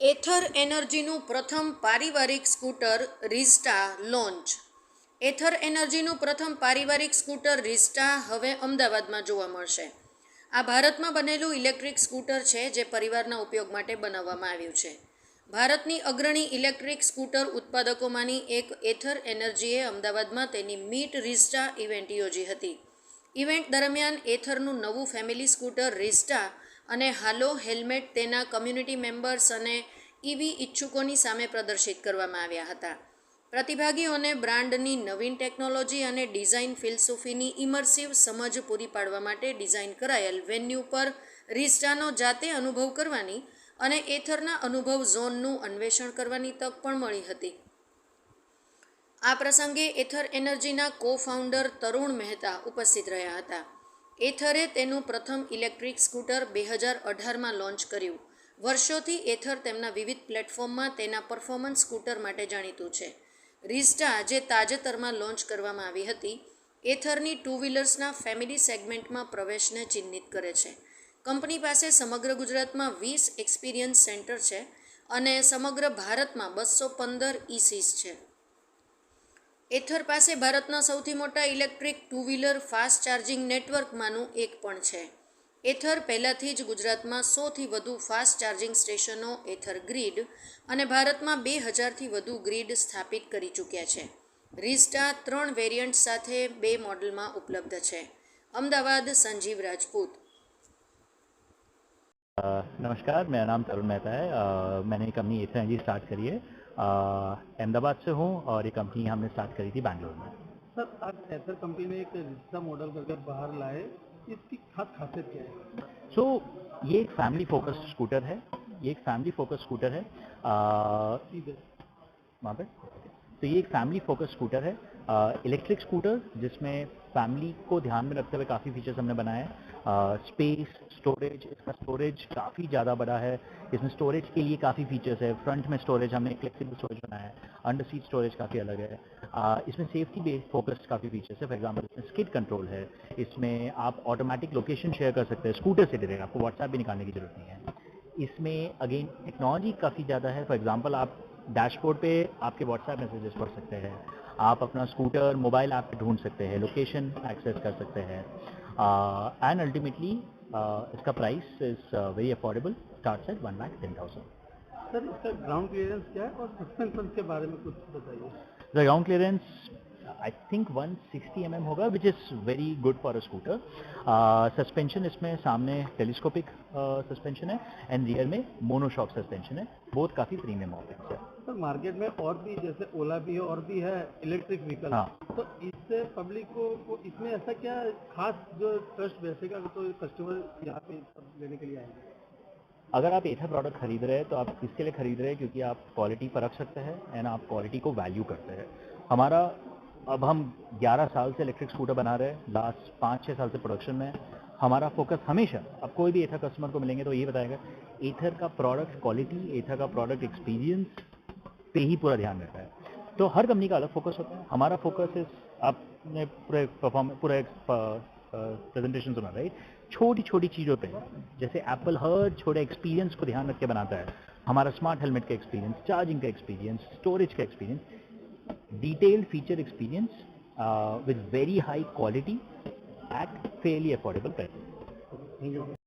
એથર એનર્જીનું પ્રથમ પારિવારિક સ્કૂટર રિસ્ટા લોન્ચ. એથર એનર્જીનું પ્રથમ પારિવારિક સ્કૂટર રિસ્ટા હવે અમદાવાદમાં જોવા મળશે. આ ભારતમાં બનેલું ઇલેક્ટ્રિક સ્કૂટર છે જે પરિવારના ઉપયોગ માટે બનાવવામાં આવ્યું છે. ભારતની અગ્રણી ઇલેક્ટ્રિક સ્કૂટર ઉત્પાદકોમાંની એક એથર એનર્જીએ અમદાવાદમાં તેની મીટ રિસ્ટા ઇવેન્ટ યોજી હતી. ઇવેન્ટ દરમિયાન એથરનું નવું ફેમિલી સ્કૂટર રિસ્ટા અને હાલો હેલ્મેટ તેના કમ્યુનિટી મેમ્બર્સ અને ઈવી ઈચ્છુકોની સામે પ્રદર્શિત કરવામાં આવ્યા હતા. પ્રતિભાગીઓને બ્રાન્ડની નવીન ટેકનોલોજી અને ડિઝાઇન ફિલસૂફીની ઇમર્સિવ સમજ પૂરી પાડવા માટે ડિઝાઇન કરાયેલ વેન્યુ પર રિસ્ટાનો જાતે અનુભવ કરવાની અને એથરના અનુભવ ઝોનનું અન્વેષણ કરવાની તક પણ મળી હતી. આ પ્રસંગે એથર એનર્જીના કો ફાઉન્ડર તરુણ મહેતા ઉપસ્થિત રહ્યા હતા. એથરે તેનું પ્રથમ ઇલેક્ટ્રિક સ્કૂટર બે હજાર અઢારમાં લોન્ચ કર્યું. વર્ષોથી એથર તેમના વિવિધ પ્લેટફોર્મમાં તેના પરફોર્મન્સ સ્કૂટર માટે જાણીતું છે. રિસ્ટા જે તાજેતરમાં લોન્ચ કરવામાં આવી હતી. એથરની ટુ વ્હીલર્સના ફેમિલી સેગમેન્ટમાં પ્રવેશને ચિહ્નિત કરે છે. કંપની પાસે સમગ્ર ગુજરાતમાં વીસ એક્સપિરિયન્સ સેન્ટર છે અને સમગ્ર ભારતમાં બસો પંદર ઈસીસ છે. એથર પાસે ભારતના સૌથી મોટા electric two wheeler fast charging નેટવર્કમાંનું એક પણ છે. એથર પહેલાંથી જ ગુજરાતમાં સોથી વધુ ફાસ્ટ ચાર્જિંગ સ્ટેશનો એથર ગ્રીડ અને ભારતમાં બે હજારથી વધુ ગ્રીડ સ્થાપિત કરી ચૂક્યા છે. રિસ્ટા ત્રણ વેરિયન્ટ સાથે બે મોડલમાં ઉપલબ્ધ છે. અમદાવાદ સંજીવ રાજપૂત नमस्कार मेरा नाम तरुण मेहता है। अ, मैंने ये कंपनी एथर एनर्जी स्टार्ट करी है। अहमदाबाद से हूँ और ये कंपनी हमने स्टार्ट करी थी बैंगलोर में। सर आज एथर कंपनी ने एक रिश्ता मॉडल करके बाहर लाए इसकी खास खासियत क्या है? सो so, ये एक फैमिली फोकस्ड स्कूटर है। ये एक फैमिली फोकस्ड स्कूटर है। वहाँ पे? तो ये एक फैमिली फोकस स्कूटर है इलेक्ट्रिक स्कूटर जिसमें फैमिली को ध्यान में रखते हुए काफ़ी फीचर्स हमने बनाए हैं। स्पेस स्टोरेज इसका स्टोरेज काफ़ी ज़्यादा बड़ा है। इसमें स्टोरेज के लिए काफ़ी फीचर्स है। फ्रंट में स्टोरेज हमने फ्लेक्सिबल स्टोरेज बनाया है। अंडर सीट स्टोरेज काफ़ी अलग है। अ, इसमें सेफ्टी बेस्ड फोकस्ड काफ़ी फीचर्स है। फॉर एग्ज़ाम्पल इसमें स्किड कंट्रोल है। इसमें आप ऑटोमेटिक लोकेशन शेयर कर सकते हैं। स्कूटर से डायरेक्ट आपको व्हाट्सएप भी निकालने की ज़रूरत नहीं है। इसमें अगेन टेक्नोलॉजी काफ़ी ज़्यादा है। फॉर एग्ज़ाम्पल आप डैशबोर्ड पे आपके व्हाट्सएप मैसेजेस पढ़ सकते हैं। आप अपना स्कूटर मोबाइल ऐप पे ढूंढ सकते हैं लोकेशन एक्सेस कर सकते हैं। एंड अल्टीमेटली इसका price is very affordable start at one lakh ten thousand sir इसका ग्राउंड क्लियरेंस क्या है और सस्पेंशन के बारे में कुछ बताइए। The ground clearance I think 160 mm होगा which is very good for a scooter suspension इसमें सामने टेलीस्कोपिक सस्पेंशन है एंड रियर में मोनोशॉक सस्पेंशन है। बोथ काफ़ी प्रीमियम ऑप्शन है। सर मार्केट में और भी जैसे ओला भी है और भी है इलेक्ट्रिक व्हीकल। हाँ। तो इससे पब्लिक को, को इसमें ऐसा क्या खास जो ट्रस्ट बैठेगा तो कस्टमर यहाँ पे लेने के लिए आएँगे? अगर आप एथर प्रोडक्ट खरीद रहे हैं तो आप इसके लिए खरीद रहे हैं क्योंकि आप क्वालिटी परख सकते हैं एंड आप क्वालिटी को वैल्यू करते हैं। हमारा अब हम 11 साल से इलेक्ट्रिक स्कूटर बना रहे हैं लास्ट पाँच छः साल से प्रोडक्शन में। हमारा फोकस हमेशा अब कोई भी एथर कस्टमर को मिलेंगे तो ये बताएगा एथर का प्रोडक्ट क्वालिटी एथर का प्रोडक्ट एक्सपीरियंस पे ही पूरा ध्यान रहता है। तो हर कंपनी का अलग फोकस होता है। हमारा फोकस इस आपने पूरे परफॉर्म पूरा एक प्रेजेंटेशन सुना राइट छोटी छोटी चीज़ों पे जैसे एप्पल हर छोटे एक्सपीरियंस को ध्यान रख के बनाता है। हमारा स्मार्ट हेलमेट का एक्सपीरियंस चार्जिंग का एक्सपीरियंस स्टोरेज का experience detailed feature experience uh, very high quality quality at affordable you